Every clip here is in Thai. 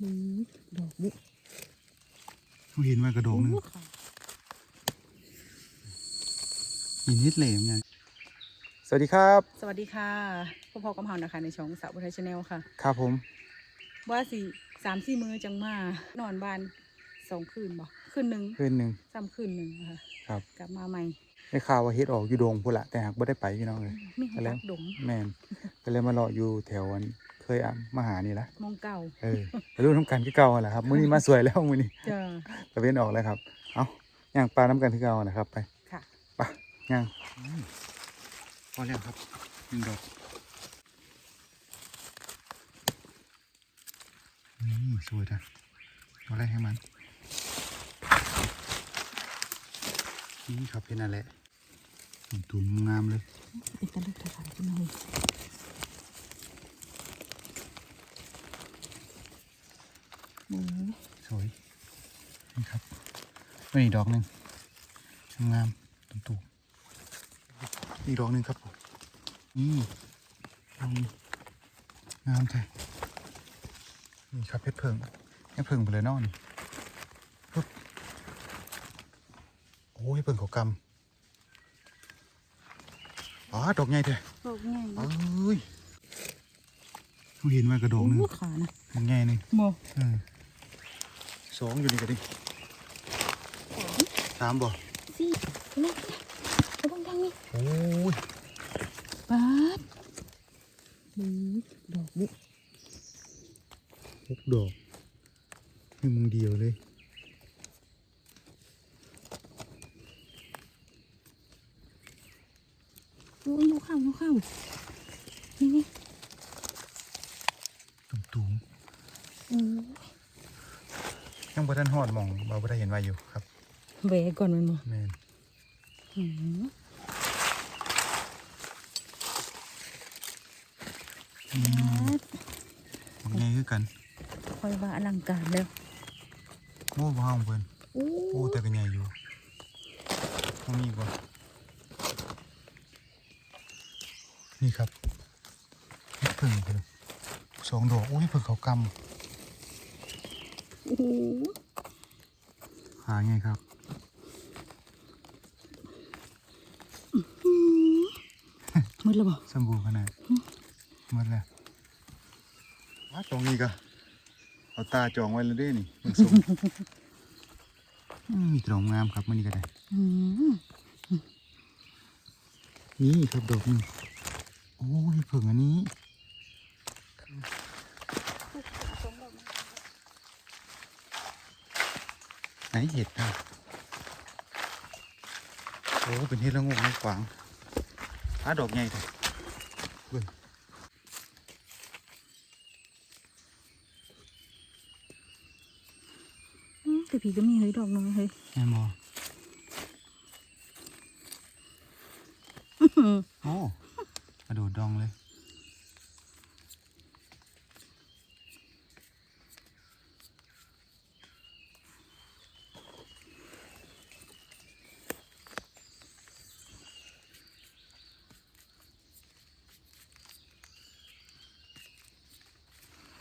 อืมดอกบุเขาเห็นว่ากระโดงหนึงโอ้ค่ะมีนิดเหลมเนี่ยสวัสดีครับ สวัสดีค่ะพ่อพ่อกำเฮานะคะ ในช่องสาวพุทธชาแนลค่ะ ครับผม ว่าสี่สามสี่มือจังมา นอนบ้านสองคืนบ่คืนหนึ่งเพื่อนหนึ่งซ้ำคืนหนึ่งค่ะ ครับ กลับมาใหม่ได้ข่าวว่าเฮ็ดออกอยู่โดงพุ่นละแต่หากไม่ได้ไปพี่น้องเลยมีไปแล้รัวกดมแม่นก็เลยมารออยู่แถวอัน เคยอะมาหานี่ละมองเก่าเออไปรู้น้ำกันที่เก่าแหละครับมื้อนี้มาสวยแล้วมื้อนี้จ้าตะเวนออกแล้วครับ เอาย่างปลาน้ำกันที่เก่านะครับไปค่ะไปย่างพอแล้วครับหนึ่งดอกอืมสวยจ้ะเอาอะไรให้มันนี่ครับเป็นอะไรตุ่มงามเลยเป็นตะลึกตะขายขึ้นมาเลยโอ้ สวยนี่ครับนี่อีกดอกหนึ่งงามตุ่มตุ่มอีกดอกหนึ่งครับผมนี่ดอกนี้งามใช่นี่ครับเพชรเพิงเพชรเพิงไปเลยเนอนปึ๊บโอ้ยเพิงเขากำอ๋อดอกใหญ่เถอะดอกใหญ่เอ้ยเขาเห็นว่ากระโดงหนึ่งโอ้ขานะมันใหญ่หนึ่งโมเออ สองอยู่นี่กันดิสามบ่สี่นี่ระวังทางนี้โอ้ยปาดบูดอกบุหกดอกให้มึงเดียวเลยโอ้ยยกข้าวยกข้าวนี่นี่ตุ่มตุ่มโอ้ๆ ยังบ่ทันหอดหมองเราบ่ได้เห็นว่าอยู่ครับแหวะก่อนมันมาแม่นอืมอืมมันใหญ่คือกันคอยว่าอลังการแล้ว โอ้บ่ห้ามเพิ่นโอ้โอ้แต่ก็ใหญ่อยู่มันมีอีกบ่นี่ครับเฮ็ดเพิ่งไปเลยสองดอกโอ้ยเพิ่งเขาก โอ้โหำหาไงครับมืดแล้วบ่สมบูรณ์ขนาดหมดแล้วว้าตรงนี้ก็เอาตาจองไว้แล้วเด้นี่มันสูงอืมมีตรงงามครับมันนี่ก็ได้อืมนี่ครับดอกหนึงโอ้ยเพิ่งอันนี้ไห นเห็ดอะโอ้เป็นเห็ดละโงกน้ำขวางหาดอกใหญ่เลยเบิ่งอืมแต่ผีก็มีเฮ้ยดอกนึงเฮ้ยแม่นบออื้อหือโอ้กระโดดดองเลย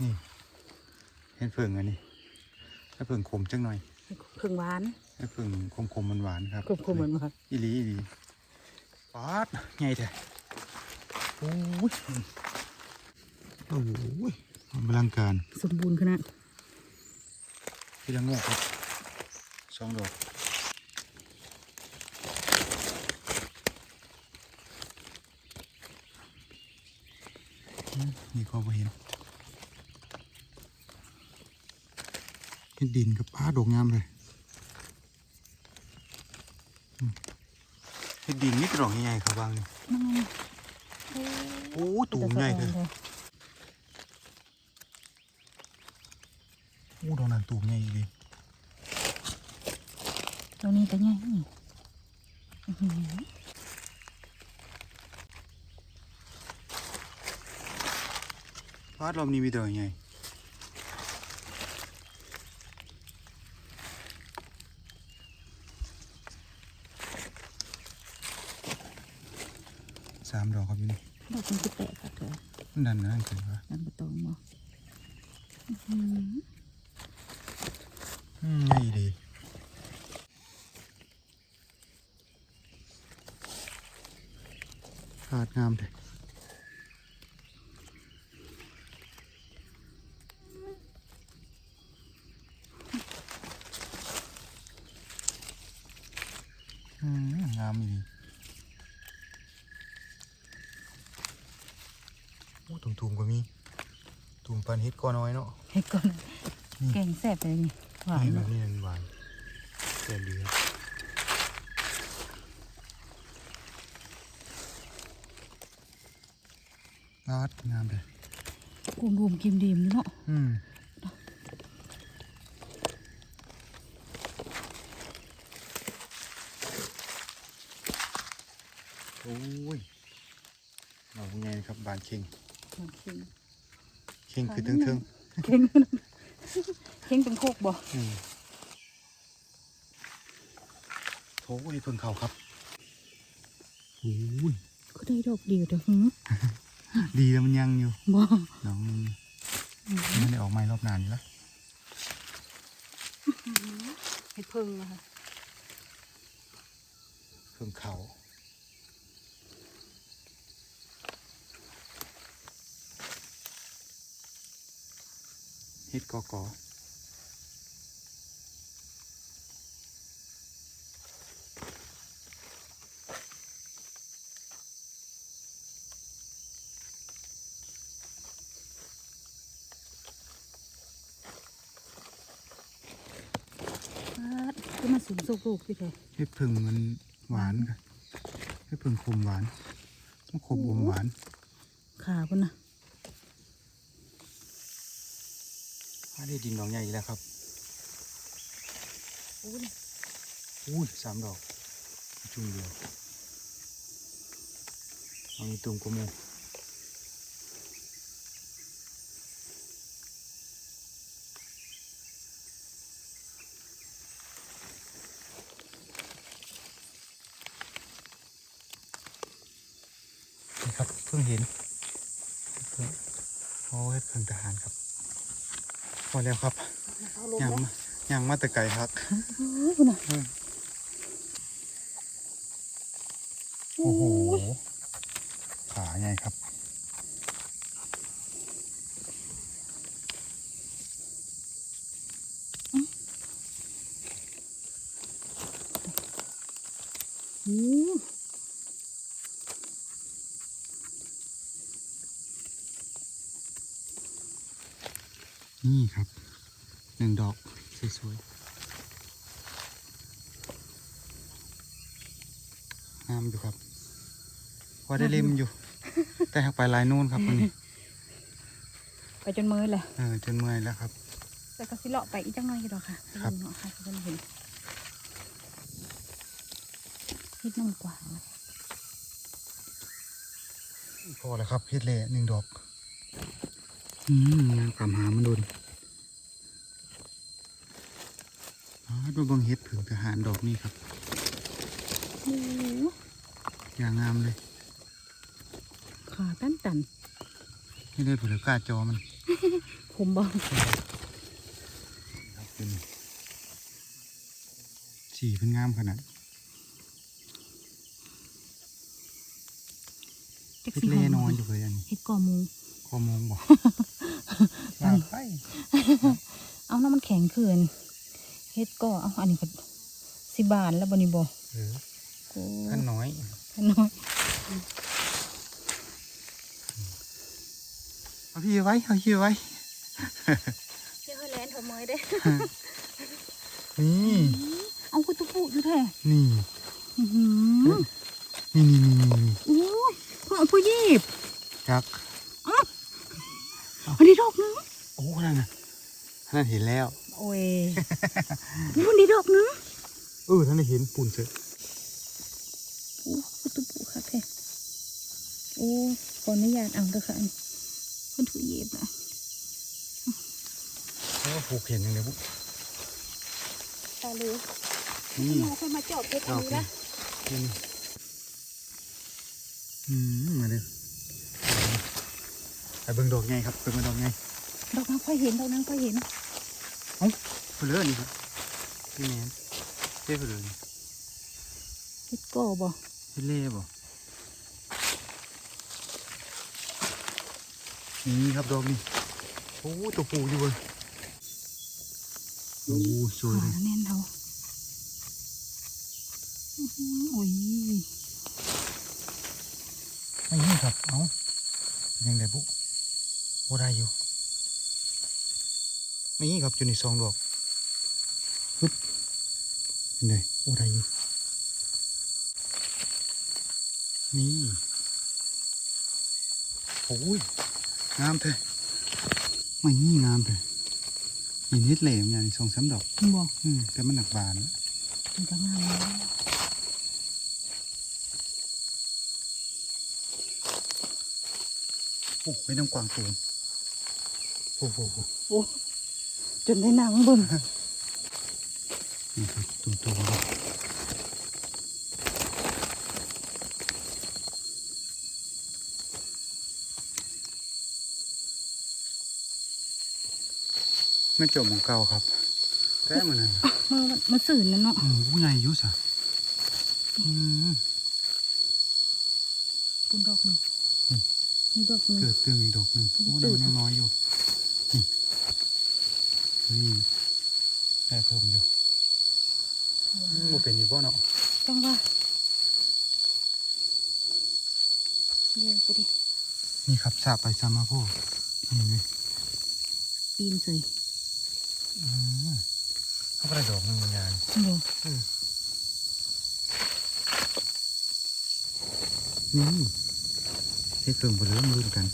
นี่ เห็นเพิ่งอันนี้ให้เพิ่งขมจังหน่อยเพิ่งหวานให้เพิ่งขมขมมันหวานๆครับคมๆเหมือนมาอีหลีอีหลีปาดไงแท้โอ้ยโอ้ยมันพลังการสมบูรณ์ขนาดพี่ละโงกครับสองดอกอืมนี่ก็บ่เห็น เห็นดินกับป้าดอกงามเลยอืมเห็นดินนี่ดอกใหญ่ๆครับบางนี่นั่นไงโอ้ตูมใหญ่เลยโอ้ดอกนั้นตูมใหญ่เลยตรงนี้ก็ใหญ่นี่อื้อหือพาดลมนี้มีดอกใหญ่ นั่นนั่นคือว่านั่นประตูมบ่อืมใหญ่ดีขาดงามเลย เฮ็ดก้อน้อยเนาะให้ก่อนแกงแซ่บเลยนี่หวานนี่แบเนาะบนี้มันหวานแซ่บดีครับอาดงามเลยกุ้งรวมกิมดีมเนาะอืมโอ้ยเราไงครับบานเข่งโอเค เข่งคือเทิงเข่งเข่งเป็นโคกบ่ๆอืมโถ่นี่เพิ่งเข้าครับโอ้ยก็ได้ดอกเดียวเด้อหืมดีแล้วมันยังอยู่บ่น้องไม่ได้ออกไม้รอบนานอยู่แล้วเฮ็ดเพิ่งนะคะเพิ่งเขา เฮ็ดกอกอปาดคือมาสูงสุกลูกพี่เถอะเฮ็ดผึ่งมันหวานค่ะเฮ็ดผึ่งขมหวานต้องขมอมหวานขาพุ่นน่ะ ถ้าได้ดินดอกใหญ่อีกแล้วครับโอ้ยอุ้ยสามดอก จุ่มเดียวเอามีตุ่มกระโมนี่ครับเพิ่งเห็นเพิ่งโอ้ยเพิ่งทหารครับพ อแล้วครับเอาลงยังแล้วมายังมาแต่ไก่ครับโอ้ยพุ่นน่ะโอ้โหขาใหญ่ครับ โอ้ย นี่ครับ หนึ่ง ดอกสวยๆงามอยู่ครับพอได้เล่มอยู่ แต่หักไปลายนู่นครับวันนี้ไปจนมือเลยเออจนเมื่อยแล้วครับ แต่ก็สิเลาะไปอีกจังหน่อยก็ดอกค่ะครับเนาะค่ะเพิ่นเห็นนิดน้ำกว่านะพอแล้วครับเฮ็ดเล่หนึ่งดอก อืมงานกำหามันโดนอ๋อ ดูเบังเฮ็ดผึ่งทหารดอกนี่ครับโอ้โหอย่างงามเลยขาตันตันไม่ได้ผุดกล้าจอมันผมบอกครับเป็นสีเป็นงามขนาดจักเฮ็ดสิเล่หอมนอนอยู่เลยอันนี้เฮ็ดกอหมูคอมงบอกลาไข่เอาน้ำมันแข็งเขื่อน เฮ็ดก็เอาอันนี้ก็สิบานแล้วบนี่บ่เออโอ้ขั้นน้อยขน้อยเอาพี่ไว้เอาพี่ไว้เดี๋ยวให้แลนเถอะเมยได้นี่เอากุตุปุอยู่แท้นี่อื้อหือนี่นี่นี่นี่นี่โอ้ยเพิ่งเอาผู้ยีบจักอันนี้ดอกนึงโอ้นั่นน่ะนั่นเห็นแล้ว โอ้ยนี่มันนี้ดอกนึงเออท่านได้เห็นปุ่นเสร็จโอ้กุตุปุค่ะแท้โอ้ขออนุญาตเอาเด้อค่ะอันเพิ่นถูกยีบนะเพราะว่าผูกเห็นอย่างเดียวปุ๊บตาเลยนี่หมอเพิ่นมาเจาะเพชรดอัอนกนี้นี่นะนี่อืมมาเด้อไปเบิ่งดอกไงครับเบิ่งมาดอกไงดอกนั้นค่อยเห็นดอกนั้นค่อยเห็น เพื่อเลือนี่ครับพี่แมนเท่ไปเลยเฮ็ดก่อบ่เฮ็ดเล่บ่นี่ครับดอกนี่โอ้ตัวปูอยู่เว้ยโอ้สวยเลยขาแน่นเท่าอื้อหือโอ้ยไม่นี่ครับ เอ้าเป็นยังไงบุโอ้ได้อยู่ นี่ครับอยู่ในซองดอกปึ๊บเป็นไงโอ้ได้อยู่นี่โอ้ยงามแท้ไม่นี่งามแท้ยินเฮ็ดเหลมอย่างนี้สองสามดอกมันบ่อืมแต่มันหนักบานมันก็งามแล้วโอ้ไปน้ำกวางตูมโอ้โหโอ้ จนได้นั่งเบิ่งนี่ครับตูมตูมครับไม่จบของเก่าครับแท้มันนั่นน่ะมือมันมันสื่นนั่นเนาะอืมผู้ใหญ่อยุ่สะอืมปุ่นดอกหนึงอืมนี่ดอกหนึงเกิดเตืองอีกดอกหนึ่งโอ้นั่นมันยังน้อยอยู่นี่ นี่ได้เพิ่มอยู่มันเป็นอีกบ่เนาะจังว่าเยอะก็ดินี่ครับสาบไปซ้ำมาพ่อนี่เลยปีนเสยอืมเขาก็ได้ดอกหนึ่งบางอย่างบ่นี่ให้เพิ่มไปเลยมาดูกัน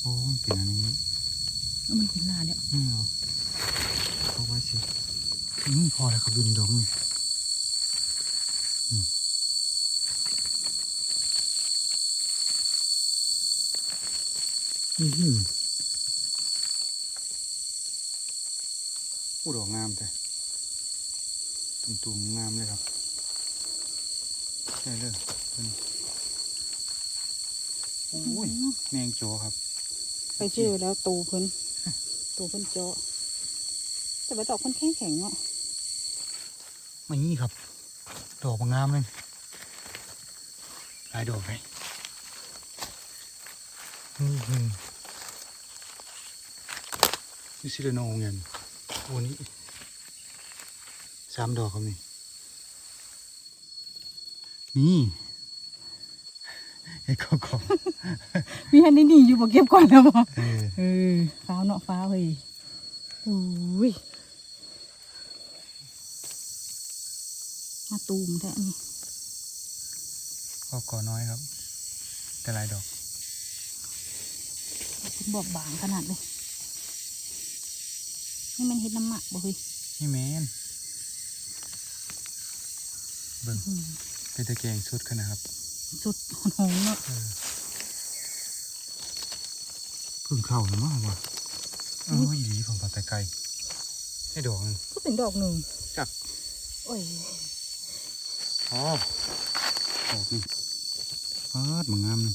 โอ้มันเป็นอันนี้เอา มันเป็นลาแล้วอืมเอาเอาไว้สิอืมพอแล้วครับดูนี่ดอกหนึงอืมอืมอู้ดอกงามแต่ตุ่มๆงามเลยครับใช่เลยเพิ่นโอ้ยแมงโจครับ ไปเจอแล้วตูเพิ่น ตูเพิ่นเจาะแต่ว่าดอกเพิ่นแข็งแข็งเนาะมานี่ครับ ดอกบางงามเลยหลายดอกเลยนี่คือนี่ซิเลโนเงินโอ้นี้สามดอกครับนี่นี่ ไอ้ข้าวของมีอันนี้นี่อยู่บ่เก็บก่อนแล้วบ่เออเออฟ้าวเนาะฟ้าวเฮ้ยอุ้ยมาตูมแท้นี่ข้าวก่อน้อยครับ แต่หลายดอกคุณบอกบางขนาดเลยนี่มันเฮ็ดน้ำหมักบ่เฮ้ยนี่แมนเบิ่งอืมเป็นตะแกรงสุดขนาดครับ สุดหอมๆเนาะเพิ่งเข้าแล้วมั้งวะเอออีหลีผมปลาแต่ไก่ให้ดอกหนึงก็เป็นดอกหนึ่งจักโอ้ยอ๋อดอกหนึงฟาดมางามหนึง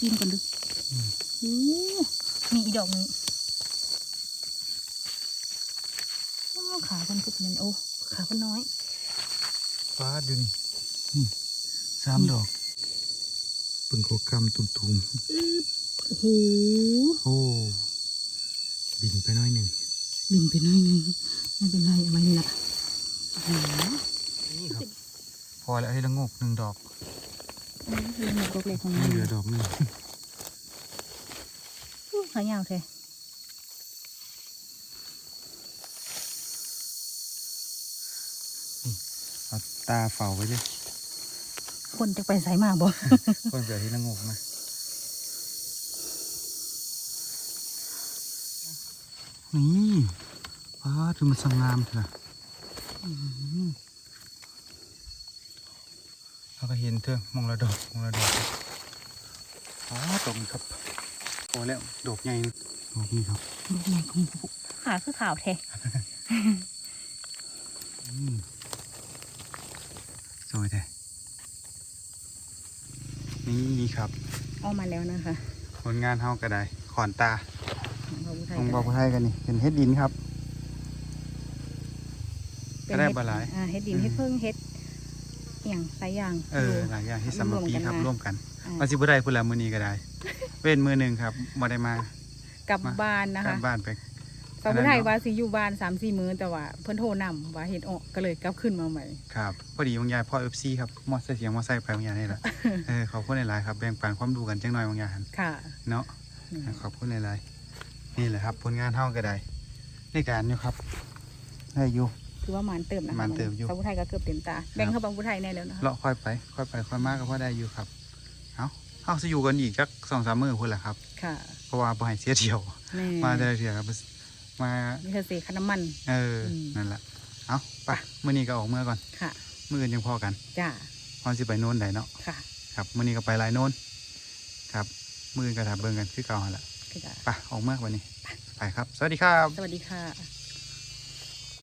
กินกันดูอืมโอ้มีอีกดอกหนึ่งอ้าวขาเพิ่นก็เป็นโอ้ขาเพิ่นน้อยฟาดอยู่นี่นี่สามดอก ปึงโคกำตุ่มอึ๊บโอ้โหโอ้บินไปน้อยหนึ่งบินไปน่อยหนึ่งไม่เป็นไรเอาไว้ละนี่ครับ พอแล้วให้ละงกหนึ่งดอกเรื่องดอกเล็กของไม่มันเหลือดอกหนึ่งขายาวแท้เอาตาเฝ้าไว้เลย คนจะไปใส่มาบ่ก่อนเกิดที่ละโงกมานี่ฟาดคือมันสงงามเถอะอืมเราก็เห็นเถอะมองละดอกมองละดอกอ๋อตรงนี้ครับพอแล้วดอกใหญ่ดอกนี้ครับดอกใหญ่ของผู้ขาคือขาวแท้อืมสวยแท้ นี่ครับเอามาแล้วนะคะ ผลงานเฮาก็ได้ขอนตาของเราไทยลงก็บอกได้ไทยกันนี่เป็นเฮ็ดดินครับเป็ก็นได้เฮ็ดบ่หลายอ่าเฮ็ดดินอืมเฮ็ดเพิ่งเฮ็ดอหย่างหลายอย่าง เอออยู่หลายอย่างที่เอาสามมารวมปีกันครับมาร่วมกันอ่าว่าสิบ่ได้พุ่นละมื้อนี้ก็ได้ เว้นมื้อหนึงครับบ่ได้มากลับมาบ้านนะกลัคะบบ้านไป สาวผู้ไทยอันนั้นเนาะว่าสิอยู่บ้าน3 4มื้อแต่ว่าเพิ่นโทรนํว่าเฮ็ดออกก็เลยกลับขึ้นมาใหม่ครับพอดีบางยายพ่อ FC ครับมอเตอร์เสียงมอไซค์ไปบางยายนี่แหละเออขอบคุณหลายๆครับแบ่งปันความรู้กันจังหน่อยบางยายหั่นค่ะเนาะอืมขอบคุณหลายๆนี่แหละครับผลงานเฮาก็ได้ในการอยู่ครับได้อยู่ถือว่าหมานเติมนะคะหมานเติมอยู่สาวผู้ไทยก็เกือบเต็มตาแบ่งเข้าบางผู้ไทยแน่แล้วนะคะเลาะค่อยไปค่อยไปค่อยมาก็พอได้อยู่ครับเอาเฮาสิอยู่กันอีกจัก2-3มื้อพุ่นล่ะครับค่ะเพราะว่าบ่ให้เสียเที่ยวแม่มาแต่ละเที่ยวครับ มามีเธอเสกขน้ำมัน เอออมนั่นแหละเอาไปมื้อนี้ก็ออกเมื่อก่อนค่ะมื้ออื่นยังพอกันจ้าพอสิไปโน่นได้เนาะค่ะ ครับมื้อนี้ก็ไปหลายโน่นครับมื้ออื่นก็ถ้าเบิ่งกันคือเก่าหั่นล่ะคือจ้าไปออกเมื่อวันนี้ไปครับ สวัสดีครับ สวัสดีค่ะ